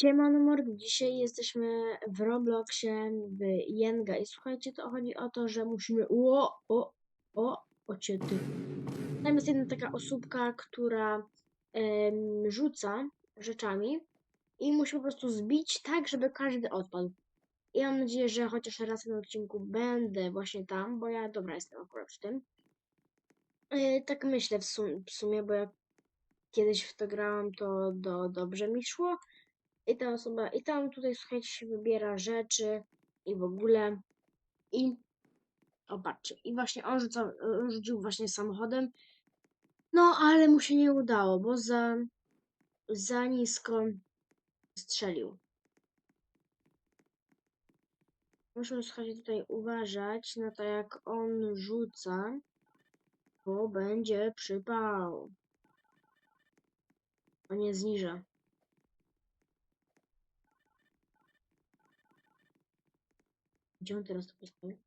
Siemano mordy, dzisiaj jesteśmy w Robloxie w Jenga i słuchajcie, to chodzi o to, że musimy... O, o, o, o cię ty. Tam jest jedna taka osóbka, która em, rzuca rzeczami i musi po prostu zbić tak, żeby każdy odpadł. I mam nadzieję, że chociaż raz na odcinku będę właśnie tam, bo ja dobra jestem akurat w tym. E, tak myślę w, sum w sumie, bo jak kiedyś w to grałam, to do, dobrze mi szło. I ta osoba, i tam tutaj słuchajcie się wybiera rzeczy i w ogóle. I o patrzcie, i właśnie on, rzucał, on rzucił właśnie samochodem. No, ale mu się nie udało, bo za, za nisko strzelił. Muszę słuchajcie tutaj uważać na to, jak on rzuca, bo będzie przypał. A nie zniża. Gdzie on teraz to postawił?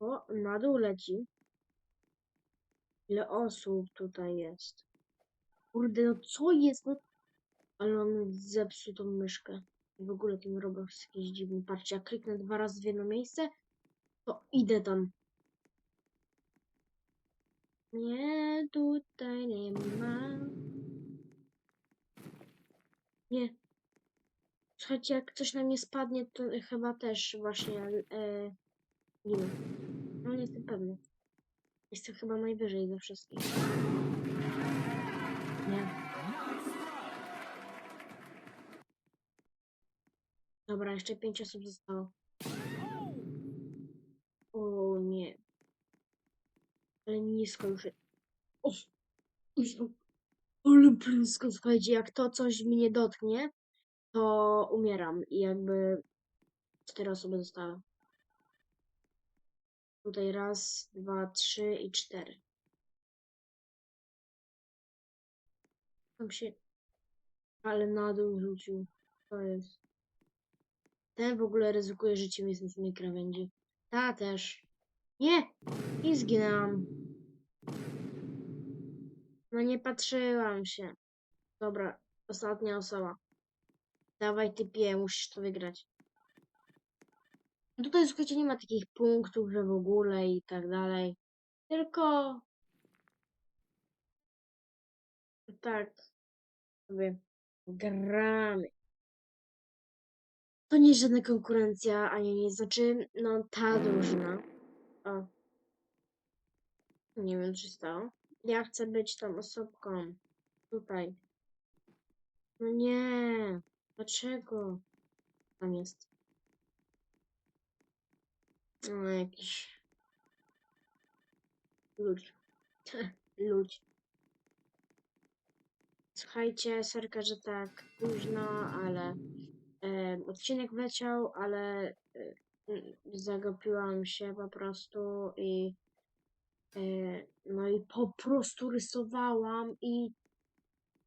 O, na dół leci. Ile osób tutaj jest? Kurde, no co jest? No, ale on zepsuł tą myszkę. I w ogóle ten Roblox jest jakiś dziwny. Patrzcie, jak kliknę dwa razy w jedno miejsce, to idę tam. Nie, tutaj nie ma. Nie. Słuchajcie, jak coś na mnie spadnie, to chyba też właśnie e. No nie jestem pewny. Jestem chyba najwyżej ze wszystkich. Nie. Dobra, jeszcze pięć osób zostało. O nie. Ale nisko już. O, ale blisko. Słuchajcie, jak to coś mnie dotknie, to umieram. I jakby cztery osoby zostały. Tutaj raz, dwa, trzy i cztery. Tam się. Ale na dół rzucił. To jest. Ten w ogóle ryzykuje życiem, jest na samej krawędzi. Ta też. Nie! I zginęłam. No nie patrzyłam się. Dobra, ostatnia osoba. Dawaj typie, musisz to wygrać. Tutaj słuchajcie, nie ma takich punktów, że w ogóle i tak dalej. Tylko tak sobie gramy. To nie jest żadna konkurencja, ani nic. Znaczy, no ta drużyna. O. Nie wiem, się stało. Ja chcę być tą osobką. Tutaj. No nie. Dlaczego? Tam jest. No, jakiś ludź. ludź. Słuchajcie, serka, że tak późno, ale e, odcinek wleciał, ale e, zagapiłam się po prostu i e, no i po prostu rysowałam i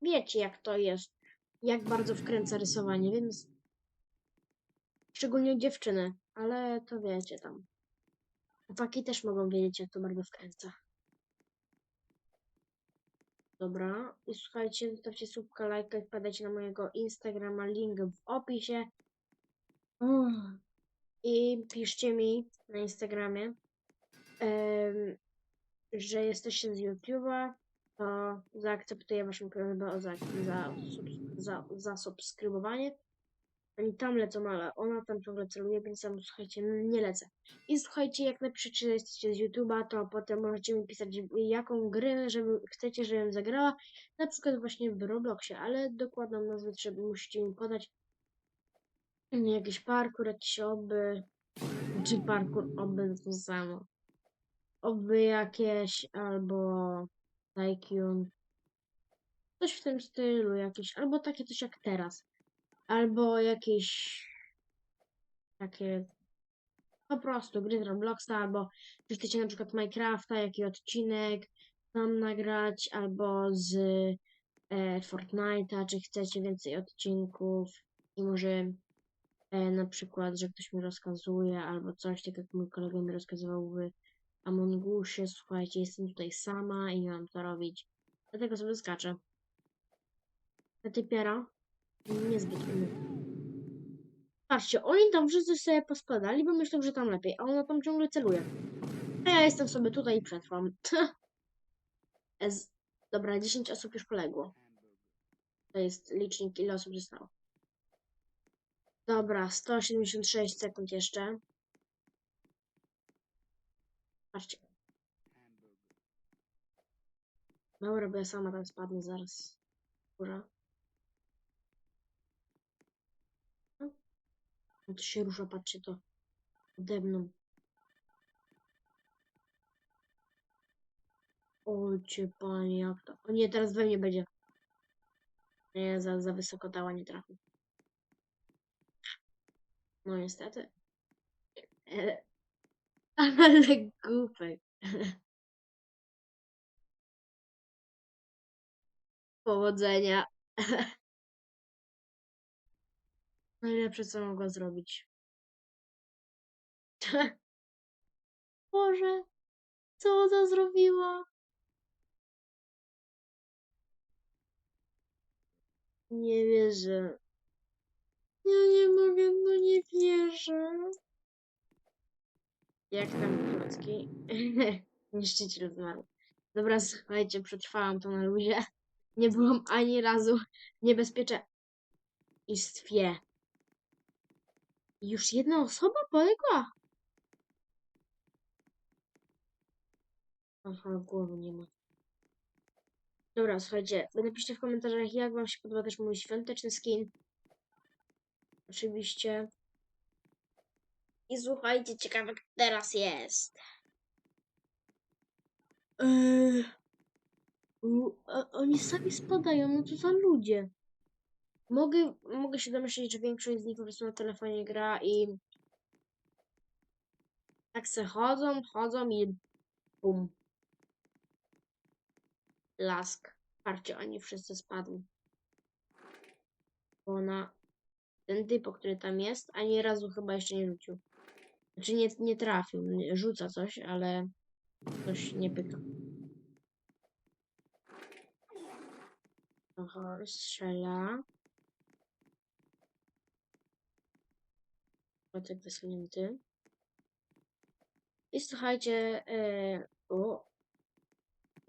wiecie jak to jest, jak bardzo wkręca rysowanie, więc szczególnie dziewczyny, ale to wiecie tam. Chłopaki też mogą wiedzieć, jak to bardzo wkręca. Dobra, i słuchajcie, zostawcie subka, lajka i wpadajcie na mojego Instagrama, link w opisie. Uff. I piszcie mi na Instagramie, em, że jesteście z YouTube'a, to zaakceptuję waszą prośbę o za, za, subs- za, zasubskrybowanie. Oni tam lecą, ale ona tam ciągle celuje, więc tam słuchajcie, nie lecę. I słuchajcie, jak napiszecie, że jesteście z YouTube'a, to potem możecie mi pisać, jaką grę żeby, chcecie, żebym zagrała. Na przykład właśnie w Robloxie, ale dokładną nazwę trzeba, musicie mi podać. Jakiś parkour, jakieś oby. Czy parkour, oby to samo. Oby jakieś, albo Tycoon. Coś w tym stylu jakieś, albo takie coś jak teraz. Albo jakieś takie po prostu gry z Robloxa, albo czy chcecie na przykład Minecrafta, jaki odcinek tam nagrać, albo z e, Fortnite'a, czy chcecie więcej odcinków i może e, na przykład, że ktoś mi rozkazuje, albo coś, tak jak mój kolega mi rozkazywał w Among Usie, słuchajcie, jestem tutaj sama i nie mam co robić, dlatego sobie skaczę. Ta niezbyt umie. Patrzcie, oni tam wszyscy sobie pospadali, bo myślą, że tam lepiej, a ona tam ciągle celuje. A ja jestem sobie tutaj i przetrwam. Dobra, 10 osób już poległo. To jest licznik, ile osób zostało. Dobra, 176 sekund jeszcze. Patrzcie. Dobra, bo ja sama tam spadnę zaraz. Góra. No to się rusza, patrzcie to. Ode mną. Ojcie panie, jak to. O nie, teraz we mnie będzie. Nie, za, za wysoko dała, nie trafię. No niestety. E, Ale głupek. Powodzenia. Najlepsze, co mogła zrobić. Boże, co ona zrobiła? Nie wierzę. Ja nie mogę, no nie wierzę. Jak tam klocki? Niszczyciel zmarł. Dobra, słuchajcie, przetrwałam to na luzie. Nie byłam ani razu w niebezpieczeństwie. Już jedna osoba poległa? Aha, głowy nie ma. Dobra, słuchajcie, napiszcie w komentarzach, jak wam się podoba też mój świąteczny skin. Oczywiście. I słuchajcie, ciekawe, kto teraz jest. Eee, a, oni sami spadają, no to za ludzie. Mogę, mogę się domyślić, że większość z nich po prostu na telefonie gra i tak se chodzą, chodzą i bum. Lask. Parcie, oni wszyscy spadli. Bo na ten typ, który tam jest, ani razu chyba jeszcze nie rzucił. Znaczy nie, nie trafił, rzuca coś, ale coś nie pyka. Aha, strzela. Kotek wysunięty. I słuchajcie, e, o,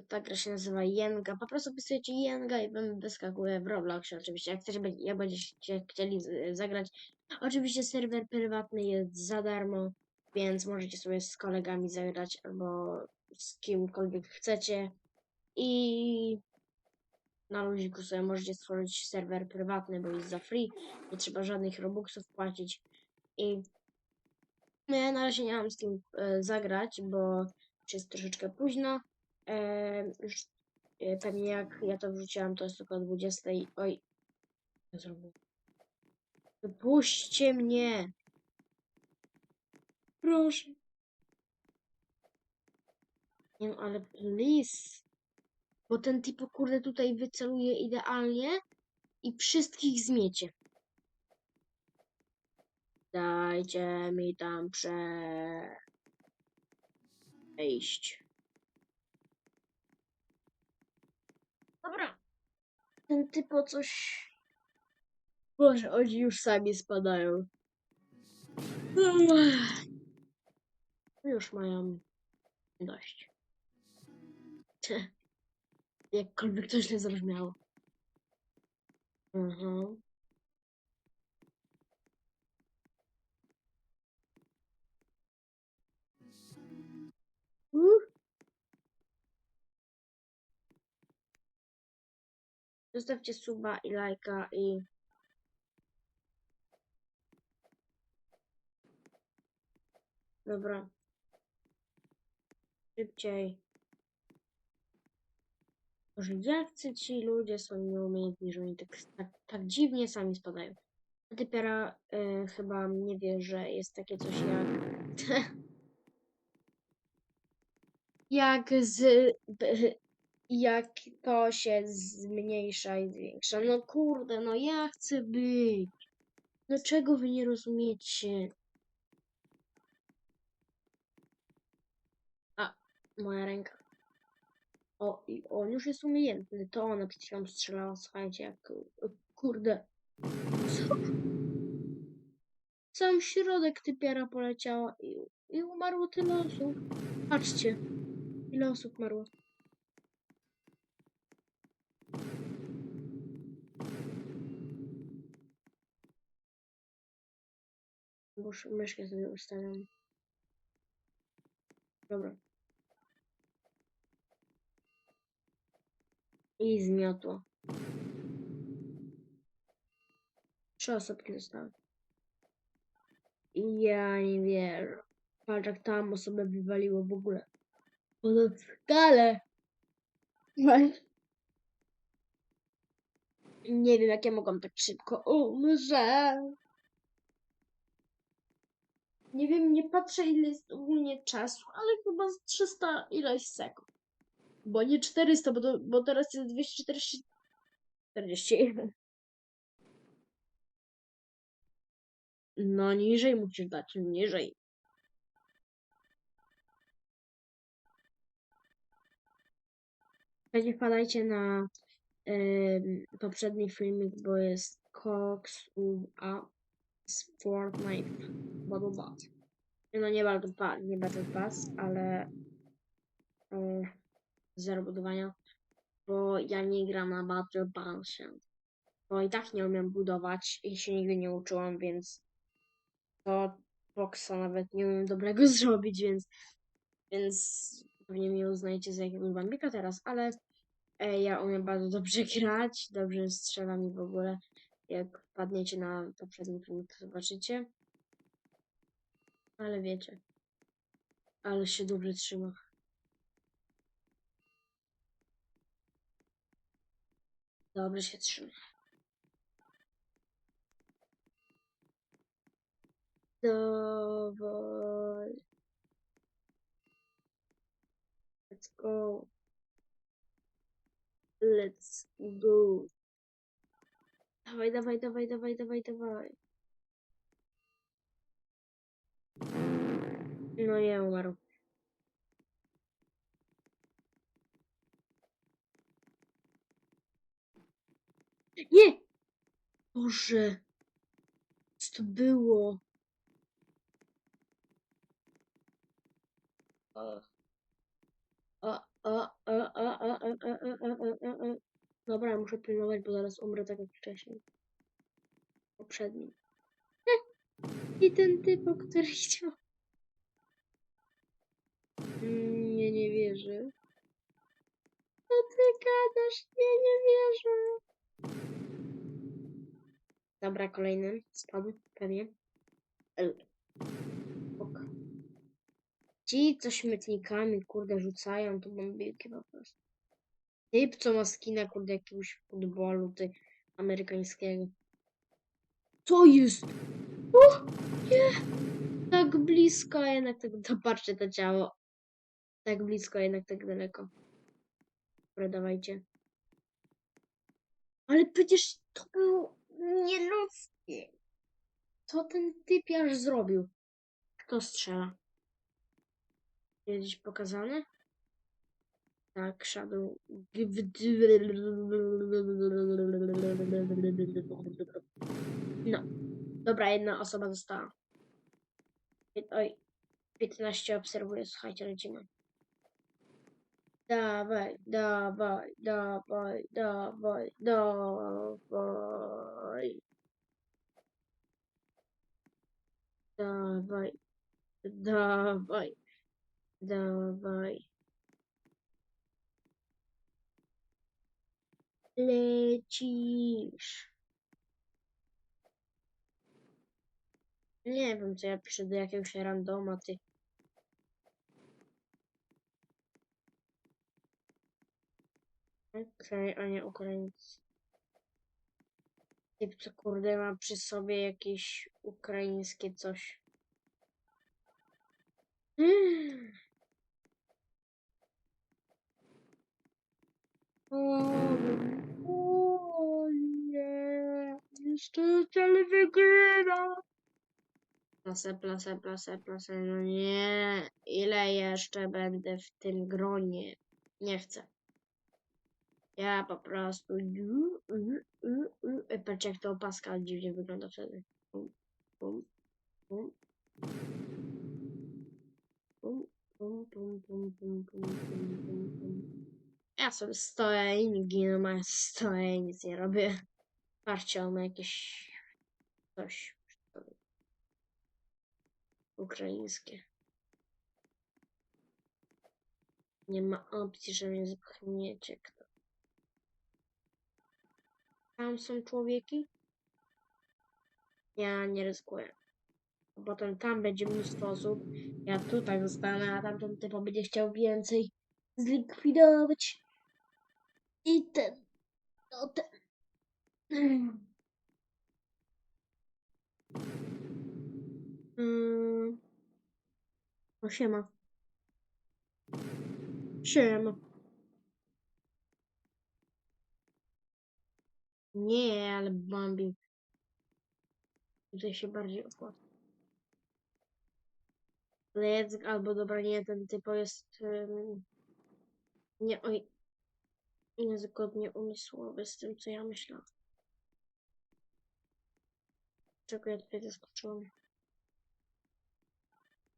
ta gra się nazywa Jenga. Po prostu wpisujecie Jenga i wam wyskakuje w Robloxie oczywiście. Jak chcecie, jak będziecie chcieli zagrać. Oczywiście serwer prywatny jest za darmo, więc możecie sobie z kolegami zagrać albo z kimkolwiek chcecie. I na luziku sobie możecie stworzyć serwer prywatny, bo jest za free. Nie trzeba żadnych robuxów płacić. I no ja na razie nie mam z kim e, zagrać, bo już jest troszeczkę późno. E, już e, pewnie jak ja to wrzuciłam, to jest tylko o 20. Oj, co zrobię? Wypuśćcie mnie! Proszę. Nie no, ale please. Bo ten typ kurde tutaj wyceluje idealnie i wszystkich zmiecie. Dajcie mi tam przejść. Dobra. Ten typo coś... Boże, oni już sami spadają. Już mają dość. Jakkolwiek to źle zabrzmiało. Mhm. Zostawcie suba i lajka i... Dobra. Szybciej. Może jak ci ludzie są nieumiejętni, że oni tak, tak, tak dziwnie sami spadają. A Typiara y, chyba nie wie, że jest takie coś jak... jak z... jak to się zmniejsza i zwiększa. No kurde, no ja chcę być. Dlaczego wy nie rozumiecie? A, moja ręka. O, i on już jest umiejętny. To ona przed chwilą strzelała, słuchajcie, jak kurde. Sam środek typiara poleciała i, i umarło tyle osób. Patrzcie, ile osób umarło. Już myszkę sobie ustawiam. Dobra. I zmiotło. Trzy osobki zostały. I ja nie wierzę. Patrz jak tam osobę wywaliło w ogóle. Ponad skalę. Nie wiem jak ja mogłam tak szybko umrzeć. Nie wiem, nie patrzę ile jest ogólnie czasu, ale chyba z 300 ileś sekund. Bo nie 400, bo, to, bo teraz jest 240. 41. No niżej musisz dać, niżej. Nie wpadajcie na em, poprzedni filmik, bo jest Cox a z Fortnite Battle. No nie Battle Pass, nie Battle Pass, ale e, zero budowania, bo ja nie gram na Battle Passie. Bo i tak nie umiem budować i się nigdy nie uczyłam, więc to Boxa nawet nie umiem dobrego zrobić, więc więc pewnie mnie uznajecie za jakiegoś bambika teraz, ale e, ja umiem bardzo dobrze grać, dobrze strzelam i w ogóle jak wpadniecie na poprzedni film, to zobaczycie. Ale wiecie. Ale się dobrze trzyma. Dobrze się trzyma. Dawaj. Let's go. Let's go. Dawaj, dawaj, dawaj, dawaj, dawaj, dawaj. No nie, umarł. Nie! Boże! Co to było? Dobra, muszę pilnować, bo zaraz umrę tak jak wcześniej. Poprzednim. I ten typ, o który chciał. Mm, Nie, nie wierzę. Co ty gadasz? Nie, nie wierzę. Dobra, kolejny. Spadł, pewnie. El. Ok. Ci, co śmietnikami, kurde, rzucają, to bombilki po prostu. Typ, co ma skina, kurde, jakiegoś futbolu, ty, amerykańskiego. Co jest? O, nie! Tak blisko, a jednak tak, zobaczcie to ciało. Tak blisko, a jednak tak daleko. Dobra, dawajcie. Ale przecież to było nieludzkie. Co ten typiarz zrobił? Kto strzela? Kiedyś pokazane? Tak, Shadow. No. Dobra, jedna osoba została. Oj, 15 obserwuję, słuchajcie, lecimy. Dawaj, dawaj, dawaj, dawaj, dawaj. Dawaj, dawaj, dawaj. Lecisz. Nie wiem, co ja piszę do jakiegoś randoma, ty. Okej, a nie Ukraińcy. Typ, co kurde ma przy sobie jakieś ukraińskie coś. Mm. O, o nie, cel wygrywa. Plasę, plasę, plasę, plasę, no nie. Ile jeszcze będę w tym gronie? Nie chcę. Ja po prostu... Patrz jak ta opaska dziwnie wygląda wtedy. Ja sobie stoję i nikt nie ma stoję nic nie robię. Patrzcie, on jakieś coś ukraińskie. Nie ma opcji, że mnie zepchniecie kto. Tam są człowieki? Ja nie ryzykuję. Potem tam będzie mnóstwo osób. Ja tutaj zostanę, a tamten typo będzie chciał więcej zlikwidować. I ten. No ten. Mm. O siema. Siema. Nie, ale Bambi. Tutaj się bardziej opłaca. Let's, albo dobra, nie, ten typo jest ym, nie, oj, niezgodnie umysłowy z tym, co ja myślałam. Czego ja tutaj zaskoczyłam?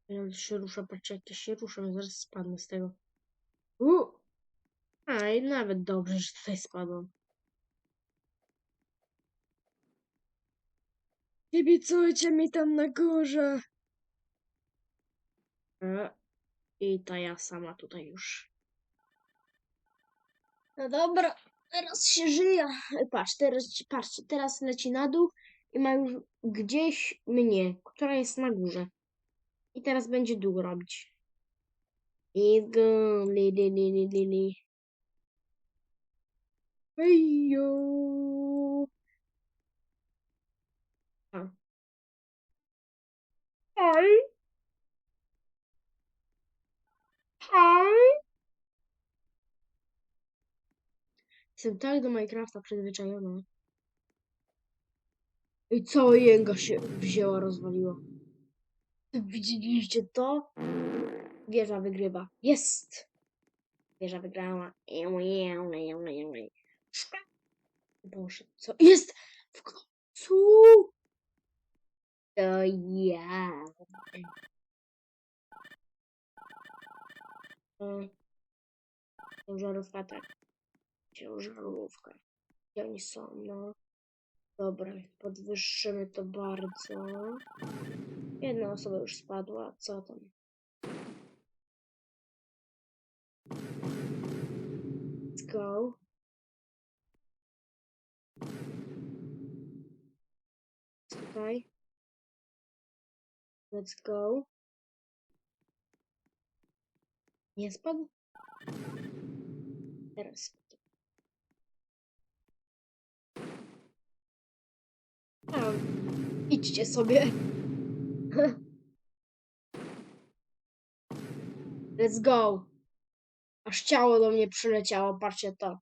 Ja się rusza, patrzcie, jak ja się ruszam, zaraz spadnę z tego. U! A, i nawet dobrze, że tutaj spadłam. Kibicujcie mi tam na górze! E, I ta ja sama tutaj już. No dobra, teraz się żyje. Patrz, teraz, patrzcie, teraz leci na dół i ma już gdzieś mnie, która jest na górze. I teraz będzie dół robić. Go, li, li, li, li, li. Hej. Jestem tak do Minecrafta przyzwyczajona. I cała jęga się wzięła, rozwaliła. Widzieliście to? Wieża wygrywa. Jest! Wieża wygrała. Boże, co? Jest! W końcu! To ja. E, Ciężarówka, tak. Ciężarówka. Gdzie oni są, no. Dobra, podwyższymy to bardzo. Jedna osoba już spadła, co tam? Let's go. Tutaj. Let's go. Nie spadł? Teraz spadł. A, idźcie sobie. Let's go. Aż ciało do mnie przyleciało, patrzcie to.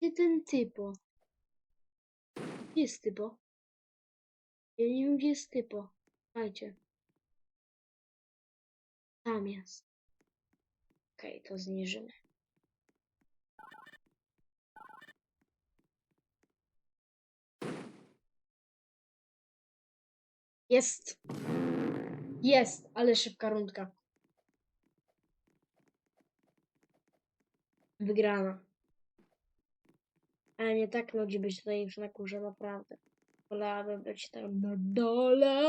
Gdzie ten typo? Gdzie jest typo? Ja nie wiem, gdzie jest typo. Słuchajcie. Tam jest. Okej, to zniżymy. Jest. Jest, ale szybka rundka. Wygrana. Ale nie tak nudzi być tutaj już na górze, naprawdę. Wolałabym być tam na dole.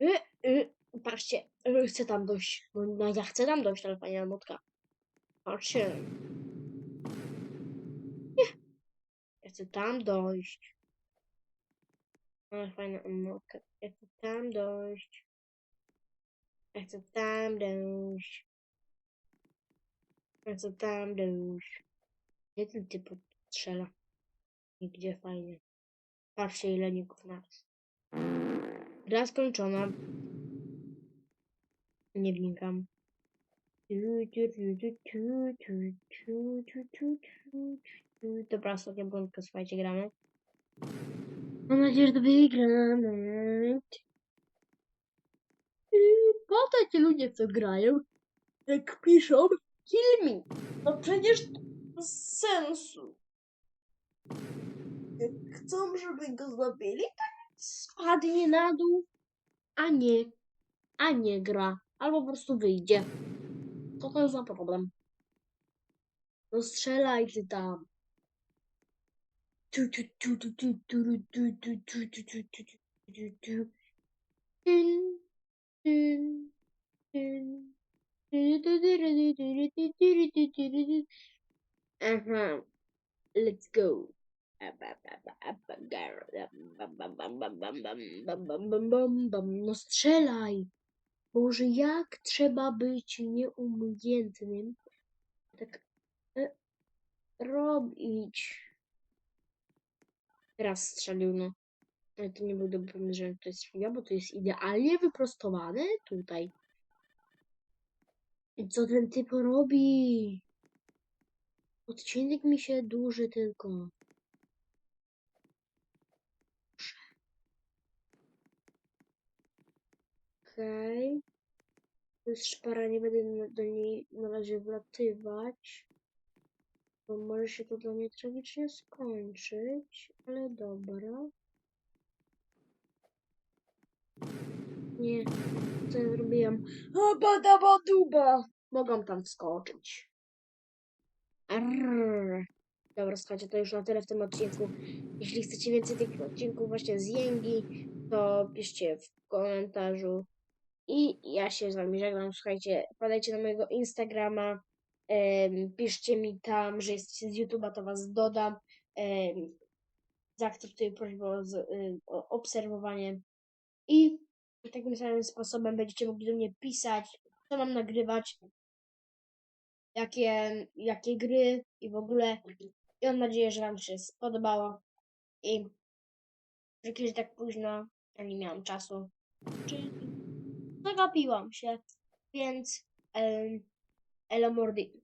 Y, y, Patrzcie, chcę tam dojść. No, no ja chcę tam dojść, ale pani Amotka. Patrzcie. Nie. Ja chcę tam dojść. Ale fajna emotka. Ja chcę tam dojść. Ja chcę tam dojść. Ja chcę tam dojść. Gdzie ten typ strzela? Nigdzie fajnie. Patrzcie ile ników naraz. Gra skończona. Nie wnikam. Dobra, ostatnia błądka, słuchajcie, gramy. Mam nadzieję, że wygramy. Po ci ludzie, co grają, jak piszą kill me. No przecież to bez sensu. Jak chcą, żeby go zabili, to spadnie na dół, a nie, a nie gra. Albo po prostu wyjdzie. Co za problem? No strzelaj ty tam. Uh-huh. Let's go. No strzelaj! Boże, jak trzeba być nieumiejętnym, tak e, robić. Teraz strzelił, no. Ale to nie był dobry pomysł, że to jest chwila, bo to jest idealnie wyprostowane tutaj. Co ten typ robi? Odcinek mi się dłuży tylko. Okej. To jest szpara, nie będę do niej na razie wlatywać. Bo może się to dla mnie tragicznie skończyć, ale dobra. Nie, co ja zrobiłam? O, badaba duba! Mogą tam wskoczyć. Arr. Dobra, słuchajcie, to już na tyle w tym odcinku. Jeśli chcecie więcej tych odcinków właśnie z Jęgi, to piszcie w komentarzu. I ja się z wami żegnam. Słuchajcie, podajcie na mojego Instagrama. piszcie mi tam, że jesteście z YouTube'a, to was dodam. Um, zaakceptuję prośbę o, z, o obserwowanie. I takim samym sposobem będziecie mogli do mnie pisać, co mam nagrywać, jakie, jakie gry i w ogóle. I mam nadzieję, że Wam się spodobało. I że tak późno, ja nie miałam czasu. Zagapiłam się, więc um, Mordi.